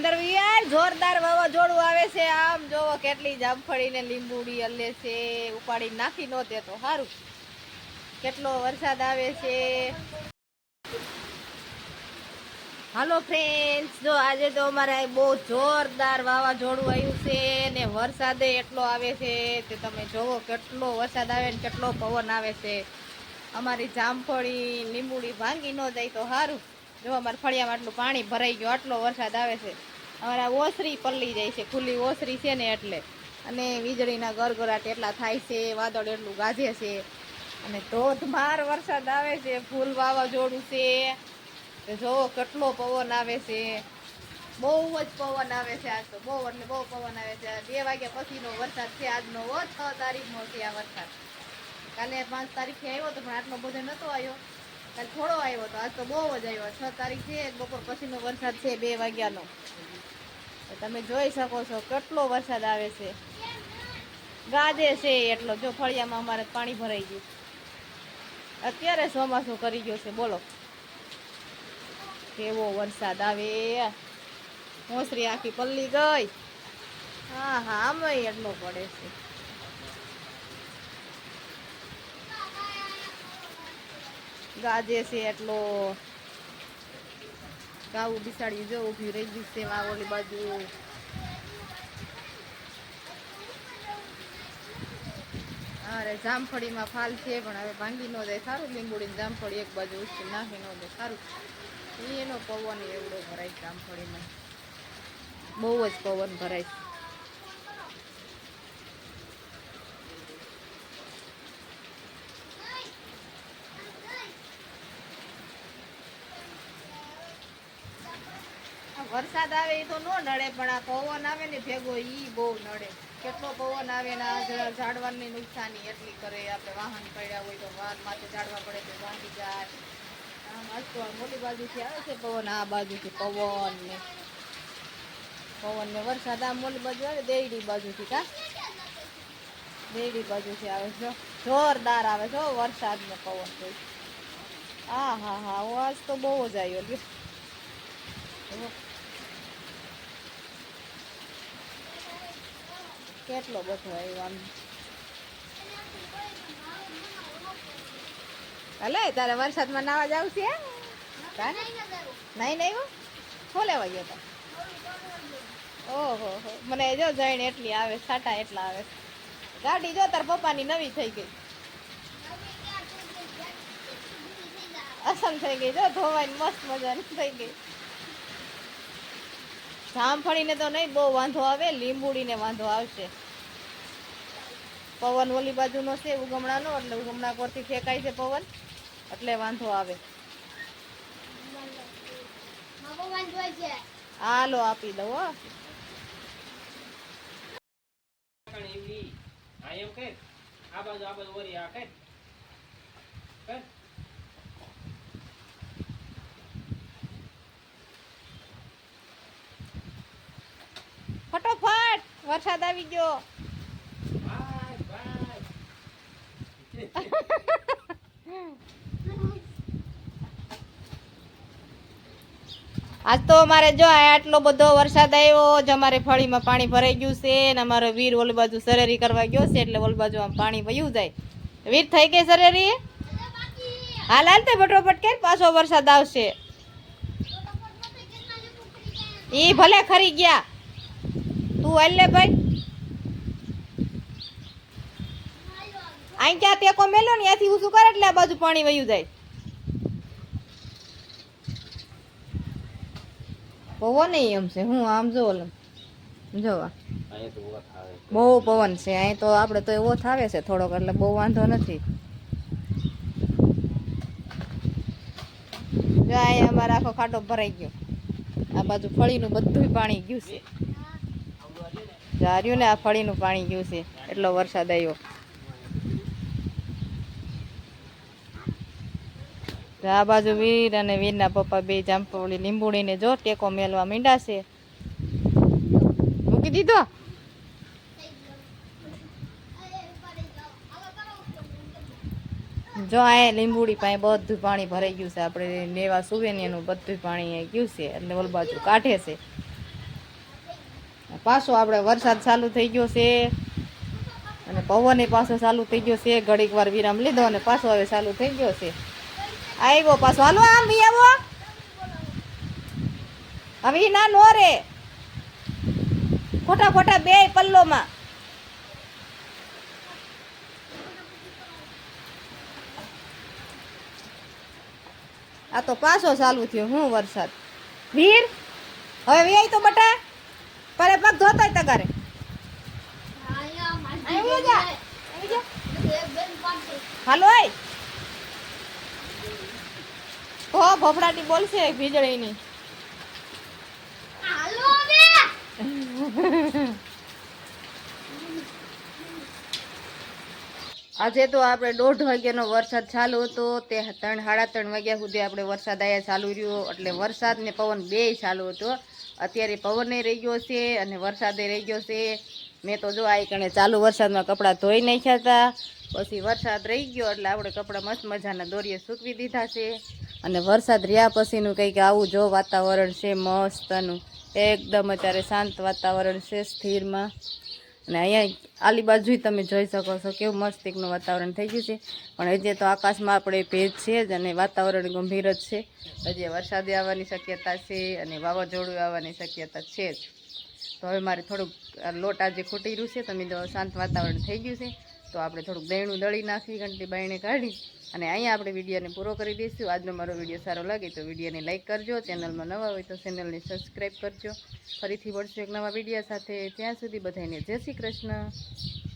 અંદર યાર જોરદાર વાવાઝોડું આવે છે. આમ જોવો કેટલી જામફળી ને લીંબુડી અલે છે. ઉપાડી નાખી નો તે તો સારું કેટલો વરસાદ આવે છે. હાલો ફ્રેન્ડ્સ જો આજે તો અમારે બહુ જોરદાર વાવાઝોડું આવ્યું છે ને વરસાદે એટલો આવે છે તે તમે જોવો કેટલો વરસાદ આવે ને કેટલો પવન આવે છે. અમારી જામફળી, લીંબુડી ભાંગી ન જાય તો સારું જો અમારા ફળિયામાં આટલું પાણી ભરાઈ ગયું, આટલો વરસાદ આવે છે. અમારા ઓસરી પલળી જાય છે, ખુલ્લી ઓસરી છે ને એટલે. અને વીજળીના ગરગરાટ એટલા થાય છે, વાદળ એટલું ગાજે છે. અને ધોધમાર વરસાદ આવે છે, ફૂલ વાવાઝોડું છે. જોવો કેટલો પવન આવે છે. બહુ જ પવન આવે છે આજ તો, બહુ એટલે બહુ પવન આવે છે. બે વાગ્યા પછીનો વરસાદ છે, આજનો છ તારીખનો છે આ વરસાદ. કાલે પાંચ તારીખે આવ્યો તો પણ આટલો બધો નહોતો આવ્યો. કાલે થોડો આવ્યો તો આજ તો બહુ જ આવ્યો. છ તારીખ છે, બપોર પછીનો વરસાદ છે બે વાગ્યાનો. તમે જોઈ શકો છો કેટલો વરસાદ આવે છે. ગાજે છે એટલો. જો ફળિયામાં અમારે પાણી ભરાઈ ગયું. અત્યારે ચોમાસું કરી ગયો છે. બોલો. કેવો વરસાદ આવે. મોસરી આખી પલ્લી ગઈ. હા હા આમાં એટલો પડે છે. ગાજે છે એટલો. ગાવું બિસાડી જો ઊભી રહી ગઈ આ ઓલી બાજુ. અરે જામફળીમાં ફાલ છે, પણ હવે ભાંગી ન જાય. સારું લીંબુડી જામફળી એક બાજુ ઉછી નાખી ન જાય સારું. એનો પવન એવડો ભરાય જામફળીમાં. બહુ જ પવન ભરાય. વરસાદ આવે એ તો ન નડે, પણ આ પવન આવે ને ભેગો ઈ બહુ નડે. કેટલો પવન આવે ને આ ઝાડવાની નુકસાની એટલી કરે, આપણે વાહન પડ્યા હોય તો વાહન માથે ઝાડવા પડે તો વાંધી જાય. આમ આજ મોટી બાજુથી આવે છે પવન, આ બાજુથી પવન ને. પવન ને વરસાદ આમ મોટી બાજુ આવે દેડી બાજુથી કા? દેયડી બાજુથી આવે છે જોરદાર આવે છે વરસાદ ને પવન તો. હા હા હા આજ તો બહુ જ આવ્યો કેટલો બધો આવ્યો આમ. હલે તારે વરસાદમાં નાવા જાવ છે? નહીં નહીં શું લેવા ગયો તો. ઓહો, હો. મને જો જઈને એટલી આવે સાટા એટલા આવે. ગાડી જો તાર પપ્પાની નવી થઈ ગઈ. અસમ થઈ ગઈ, જો ધોવાની મસ્ત મજાની થઈ ગઈ. જામફળીને તો નહીં, બહુ વાંધો આવે, લીંબુડીને વાંધો આવશે. પવન ઓલી બાજુનો છે, ઉગમણાનો, એટલે ઉગમણા પરથી ફેંકાય છે પવન. એટલે વાંધો આવે. હાલો, આપી દઉં, હો. ફટોફટ, વરસાદ આવી ગયો. આજ તો અમારે જો આટલો બધો વરસાદ આવ્યો, જ અમારે ફળીમાં પાણી ભરાઈ ગયું છે ને અમારો વીર ઓલી બાજુ સરેરી કરવા ગયો છે એટલે ઓલી બાજુ આમ પાણી વયું જાય. વીર, થઈ ગઈ સરેરી હાલ હાલ તે બટોબટ કે પાછો વરસાદ આવશે. એ ભલે ખરી ગયા. તું હાલ લે ભાઈ. અહીં ક્યાં ટેકો મેલો ને ત્યાંથી ઊંચું કરે એટલે આ બાજુ પાણી વયું જાય. પવન એમ છે હું આમ જો ઓલમ જોવા. બહુ પવન છે અહીં તો આપણે તો એવો થાવે છે થોડોક એટલે બહુ વાંધો નથી. જો અહીંયા અમારે આખો ખાટો ભરાઈ ગયો. આ બાજુ ફળીનું બધું પાણી ગયું છે. જાર્યું ને આ ફળીનું પાણી ગયું છે એટલો વરસાદ આવ્યો. આ બાજુ વીર અને વીરના પપ્પા બે જામફળી લીંબુડીને જો ટેકો મેલવા મીંડા છે. મૂકી દીધો? જો આ લીંબુડી પાસે બધું પાણી ભરાઈ ગયું છે. આપણે લેવા સુવેનીનું બધું પાણી ગયું છે. એટલે ઓલ બાજુ કાઢે છે. પાછો આપણે વરસાદ ચાલુ થઈ ગયો છે. અને પવન પાછો ચાલુ થઈ ગયો છે. ઘડીક વાર વિરામ લીધો અને પાછો હવે ચાલુ થઈ ગયો છે. આવ્યો પાછો. હાલો આમ બી આવો. હવે ના નો રે. ખોટા ખોટા બે પલ્લોમાં. આ તો પાછો ચાલુ થયો હું વરસાદ. વીર હવે વી તો બટા. પરે પગ ધોતાય તગારે. હાલો આય. હો ભોપડાટી બોલશે વીજળીની. આજે તો આપણે દોઢ વાગ્યાનો વરસાદ ચાલુ હતો. તે ત્રણ સાડા ત્રણ વાગ્યા સુધી આપણે વરસાદ આયા ચાલુ રહ્યો. એટલે વરસાદ ને પવન બે ચાલુ હતો. અત્યારે પવને રહી ગયો છે અને વરસાદે રહી ગયો છે. મેં તો જો આ કણે ચાલુ વરસાદમાં કપડાં ધોઈ નાખ્યા હતા. પછી વરસાદ રહી ગયો એટલે આપણે કપડાં મસ્ત મજાના દોરીએ સૂકવી દીધા છે. અને વરસાદ રહ્યા પછીનું કંઈક આવું જો વાતાવરણ છે મસ્તનું એકદમ અત્યારે શાંત વાતાવરણ છે સ્થિરમાં. અને અહીંયા આલી બાજુ તમે જોઈ શકો છો કેવું મસ્તિકનું વાતાવરણ થઈ ગયું છે. પણ હજી તો આકાશમાં આપણે ભેજ છે જ અને વાતાવરણ ગંભીર જ છે. હજી વરસાદ આવવાની શક્યતા છે અને વાવાઝોડું આવવાની શક્યતા છે જ. તો હવે મારે થોડુંક લોટ આજે ખૂટી રહ્યું છે તમે જો શાંત વાતાવરણ થઈ ગયું છે. તો આપણે થોડુંક દહીણું દળી નાખી, ઘંટી બાયણે કાઢી અને અહીંયા આપણે વિડીયોને પૂરો કરી દઈશું. આજનો મારો વીડિયો સારો લાગે તો વિડીયોને લાઇક કરજો, ચેનલમાં નવા હોય તો ચેનલને સબસ્ક્રાઈબ કરજો. ફરીથી મળશું એક નવા વીડિયો સાથે. ત્યાં સુધી બધાને જય શ્રી કૃષ્ણ.